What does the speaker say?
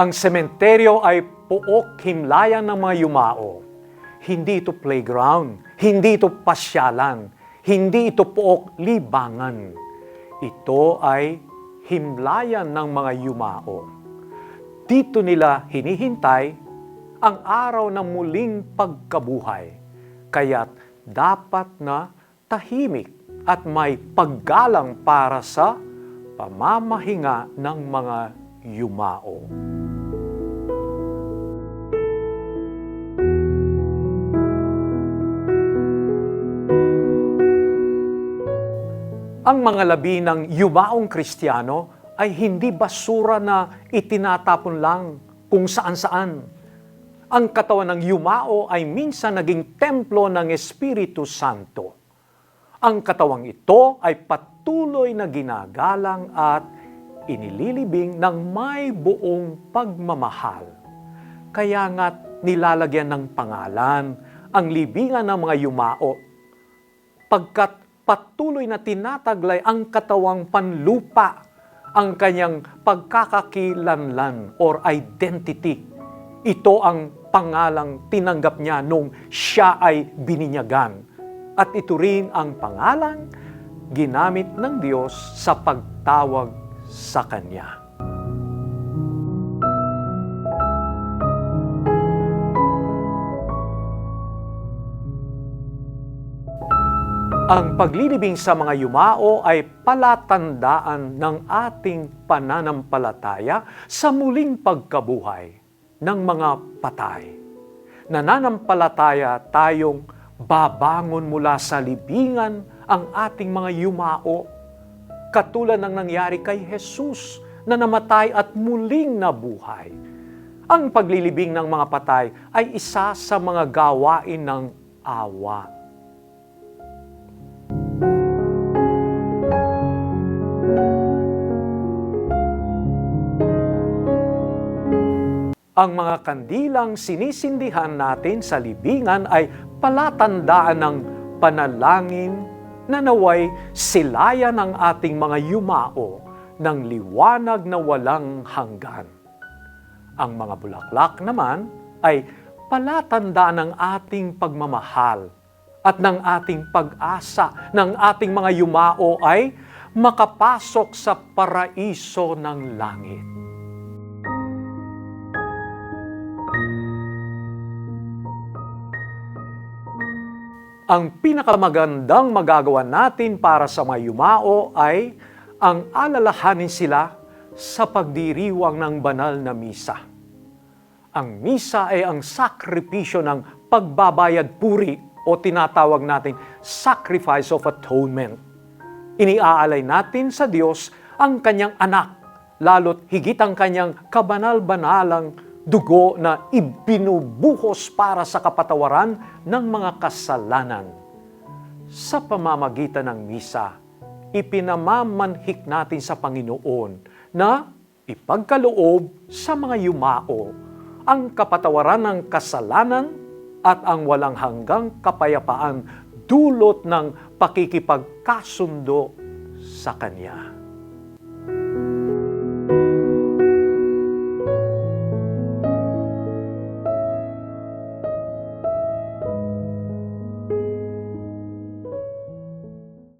Ang sementeryo ay puok himlayan ng mga yumao. Hindi ito playground, hindi ito pasyalan, hindi ito puok libangan. Ito ay himlayan ng mga yumao. Dito nila hinihintay ang araw ng muling pagkabuhay. Kaya't dapat na tahimik at may paggalang para sa pamamahinga ng mga yumao. Ang mga labi ng yumaong Kristiyano ay hindi basura na itinatapon lang kung saan-saan. Ang katawan ng yumao ay minsan naging templo ng Espiritu Santo. Ang katawang ito ay patuloy na ginagalang at inililibing ng may buong pagmamahal. Kaya nga't nilalagyan ng pangalan ang libingan ng mga yumao pagkat patuloy na tinataglay ang katawang panlupa ang kanyang pagkakakilanlan or identity. Ito ang pangalang tinanggap niya nung siya ay bininyagan. At ito rin ang pangalang ginamit ng Diyos sa pagtawag sa Kanya. Ang paglilibing sa mga yumao ay palatandaan ng ating pananampalataya sa muling pagkabuhay ng mga patay. Nananampalataya tayong babangon mula sa libingan ang ating mga yumao, katulad ng nangyari kay Jesus na namatay at muling nabuhay. Ang paglilibing ng mga patay ay isa sa mga gawain ng awa. Ang mga kandilang sinisindihan natin sa libingan ay palatandaan ng panalangin na naway silaya ng ating mga yumao ng liwanag na walang hanggan. Ang mga bulaklak naman ay palatandaan ng ating pagmamahal at ng ating pag-asa ng ating mga yumao ay makapasok sa paraiso ng langit. Ang pinakamagandang magagawa natin para sa mga yumao ay ang alalahanin sila sa pagdiriwang ng banal na misa. Ang misa ay ang sakripisyo ng pagbabayad puri o tinatawag natin sacrifice of atonement. Iniaalay natin sa Diyos ang kanyang anak, lalo't higit ang kanyang kabanal-banalang dugo na ibinubuhos para sa kapatawaran ng mga kasalanan. Sa pamamagitan ng misa, ipinamamanhik natin sa Panginoon na ipagkaloob sa mga yumao ang kapatawaran ng kasalanan at ang walang hanggang kapayapaan dulot ng pakikipagkasundo sa Kanya.